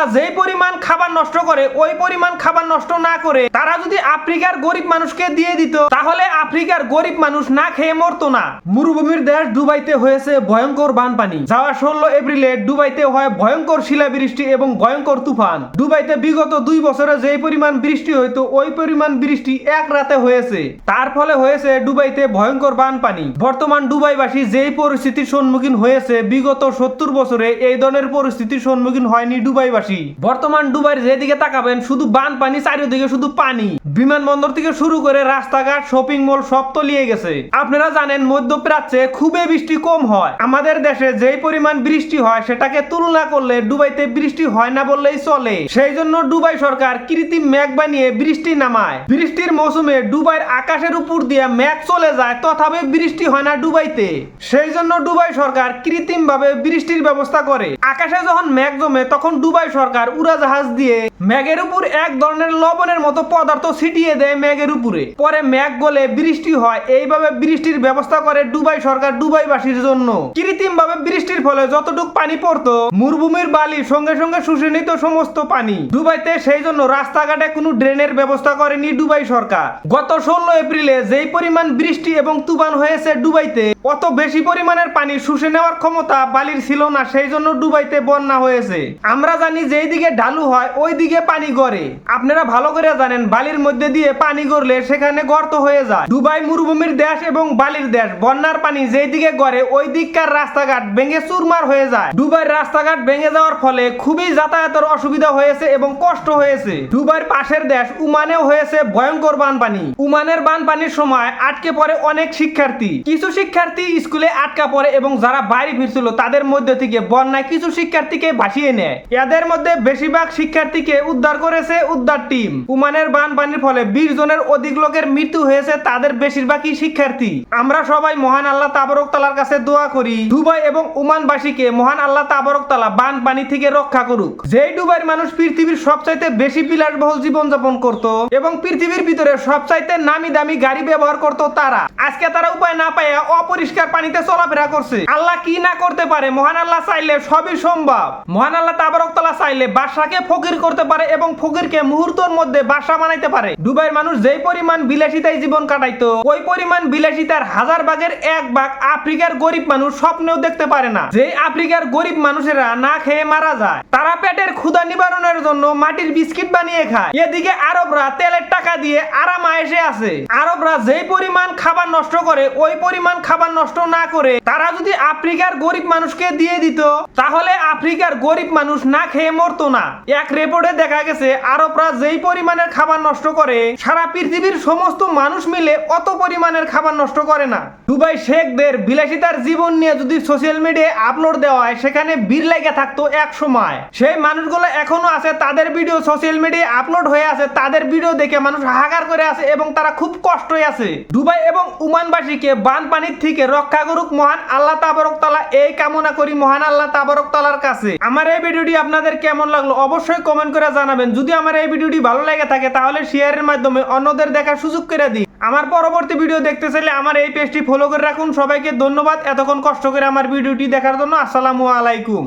আরবরা যেই পরিমাণ খাবার নষ্ট করে, ওই পরিমাণ খাবার নষ্ট না করে, তারা যদি আফ্রিকার গরিব মানুষকে দিয়ে দিত, তাহলে আফ্রিকার গরিব মানুষ না খেয়ে মরতো না। মরুভূমির দেশ দুবাইতে হয়েছে ভয়ঙ্কর বানপানি। যাওয়া ষোলো এপ্রিলে দুবাইতে হয় ভয়ঙ্কর শিলাবৃষ্টি এবং ভয়ঙ্কর তুফান। দুবাইতে বিগত দুই বছরে যেই পরিমাণ বৃষ্টি হইতো, ওই পরিমাণ বৃষ্টি এক রাতে হয়েছে। তার ফলে হয়েছে দুবাইতে ভয়ঙ্কর বানপানি। বর্তমান দুবাইবাসী যেই পরিস্থিতির সম্মুখীন হয়েছে, বিগত সত্তর বছরে এই ধরনের পরিস্থিতির সম্মুখীন হয়নি দুবাইবাসী। বর্তমান দুবাইয়ের যেদিকে তাকাবেন, শুধু বানপানি, চারিদিকে শুধু পানি। বিমানবন্দর থেকে শুরু করে রাস্তাঘাট, শপিং মল সব তলিয়ে গেছে। আপনারা জানেন, মধ্যপ্রাচ্যে খুবই বৃষ্টি কম হয়। আমাদের দেশে যেই পরিমাণ বৃষ্টি হয়, সেটাকে তুলনা করলে দুবাইতে বৃষ্টি হয় না বললেই চলে। সেই জন্য দুবাই সরকার কৃত্রিম মেঘ বানিয়ে বৃষ্টি নামায়। বৃষ্টির মৌসুমে দুবাইয়ের আকাশের উপর দিয়ে মেঘ চলে যায়, তথাপি বৃষ্টি হয় না দুবাইতে। সেই জন্য দুবাই সরকার কৃত্রিম ভাবে বৃষ্টির ব্যবস্থা করে। আকাশে যখন মেঘ জমে, তখন দুবাই সরকার উড়াজাহাজ দিয়ে মেঘের উপর এক ধরনের লবণের মতো পদার্থ ছিটিয়ে দেয় মেঘের উপরে। পরে মেঘ গলে বৃষ্টি হয়। এইভাবে বৃষ্টির ব্যবস্থা করে দুবাই সরকার দুবাইবাসীর জন্য। কৃত্রিম ভাবে বৃষ্টির ফলে যতটুকু পানি পড়তো, মরুভূমির বালি সঙ্গে সঙ্গে শুষে নিত সমস্ত পানি। দুবাইতে সেই জন্য রাস্তাঘাটে কোনো ড্রেনের ব্যবস্থা করেনি দুবাই সরকার। গত ষোলো এপ্রিলে যেই পরিমাণ বৃষ্টি এবং তুফান হয়েছে দুবাইতে, অত বেশি পরিমাণের পানি শুষে নেওয়ার ক্ষমতা বালির ছিল না, সেই জন্য দুবাইতে বন্যা হয়েছে। আমরা জানি যেই দিকে ঢালু হয় ওই দিকে পানি গড়ে। আপনারা ভালো করে জানেন, বালির মধ্যে দিয়ে পানি গড়লে সেখানে গর্ত হয়ে যায়। দুবাই মরুভূমির দেশ এবং বালির দেশ, বন্যার পানি যেই দিকে গড়ে ওই দিককার রাস্তাঘাট ভেঙে চুরমার হয়ে যায়। দুবাইয়ের রাস্তাঘাট ভেঙে যাওয়ার ফলে খুবই যাতায়াতের অসুবিধা হয়েছে এবং কষ্ট হয়েছে। দুবাইয়ের পাশের দেশ উমানেও হয়েছে ভয়ঙ্কর বানপানি। উমানের বানপানির সময় আটকে পড়ে অনেক শিক্ষার্থী। কিছু শিক্ষার্থী স্কুলে আটকা পড়ে এবং যারা বাইরে ফিরছিল, তাদের মধ্যে থেকে বন্যায় কিছু শিক্ষার্থীকে ভাসিয়ে নেয়। এদের মধ্যে বেশিরভাগ শিক্ষার্থীকে উদ্ধার করেছে উদ্ধার টিম। উমানের বানপানির ফলে বিশ জনের অধিক লোকের মৃত্যু হয়েছে তাদের বেশিরভাগই শিক্ষার্থী। আমরা সবাই মহান আল্লাহ তাবরক তালার কাছে দোয়া করি, দুবাই এবং উমানবাসীকে মহান আল্লাহ তাবরক তালা বানপানি থেকে রক্ষা করুক। যেই দুবাইয়ের মানুষ পৃথিবীর সবচাইতে বেশি বিলাসবহুল জীবনযাপন করত এবং পৃথিবীর ভিতরে সবচাইতে নামি দামি গাড়ি ব্যবহার করত তারা, আজকে তারা উপায় না পায় অপরিষ্কার পানিতে চলাফেরা করছে। আল্লাহ কি না করতে পারে মহান আল্লাহ চাইলে সবই সম্ভব। মহান আল্লাহ তাবরক তালা চাইলে বাদশাকে ফকির করতে পারে এবং ফকিরকে মুহূর্তের মধ্যে বাসা বানাইতে পারে। দুবাইয়ের মানুষ যেই পরিমাণ বিলাসিতায় জীবন কাটাইতো, ওই পরিমাণ বিলাসিতার হাজার ভাগের এক ভাগ আফ্রিকার গরিব মানুষ স্বপ্নেও দেখতে পারে না। যে আফ্রিকার গরিব মানুষেরা না খেয়ে মারা যায়, তারা পেটের ক্ষুধা নিবারণের জন্য মাটির বিস্কিট বানিয়ে খায়। এদিকে আরবরা তেলের টাকা দিয়ে আরাম এসে আছে। আরবরা যেই পরিমাণ খাবার নষ্ট করে, ওই পরিমাণ খাবার নষ্ট না করে, তারা যদি আফ্রিকার গরিব মানুষকে দিয়ে দিত, তাহলে আফ্রিকার গরিব মানুষ না খেয়ে মরতো না। এক রিপোর্টে দেখা গেছে, আরবরা যেই পরিমাণের খাবার নষ্ট করে, সারা পৃথিবীর সমস্ত মানুষ মিলে অত পরিমাণের খাবার নষ্ট করে না। দুবাই শেখদের বিলাসিতার জীবন নিয়ে যদি সোশ্যাল মিডিয়ায় আপলোড দেওয়া হয়, সেখানে বীর লেগে থাকতো এক সময়। সেই মানুষগুলো এখনও আছে, তাদের ভিডিও সোশ্যাল মিডিয়ায় আপলোড হয়ে আছে, তাদের ভিডিও দেখে মানুষ হাহাকার করে আছে এবং তারা খুব কষ্টই আছে। দুবাই এবং উমানবাসীকে বানপানির থেকে রক্ষা করুক মহান আল্লাহ তাবরক তালা, এই কামনা করি মহান আল্লাহ তাবরক তালার কাছে। আমার এই ভিডিওটি আপনাদের কেমন লাগল অবশ্যই কমেন্ট করে জানাবেন। যদি আমার এই ভিডিওটি ভালো লেগে থাকে, তাহলে শেয়ারের মাধ্যমে অন্যদের দেখার সুযোগ করে দিই আমার পরবর্তী ভিডিও দেখতে চাইলে আমার এই পেজটি ফলো করে রাখুন। সবাইকে ধন্যবাদ। এতক্ষণ কষ্ট করে আমার ভিডিওটি দেখার জন্য আসসালামু আলাইকুম।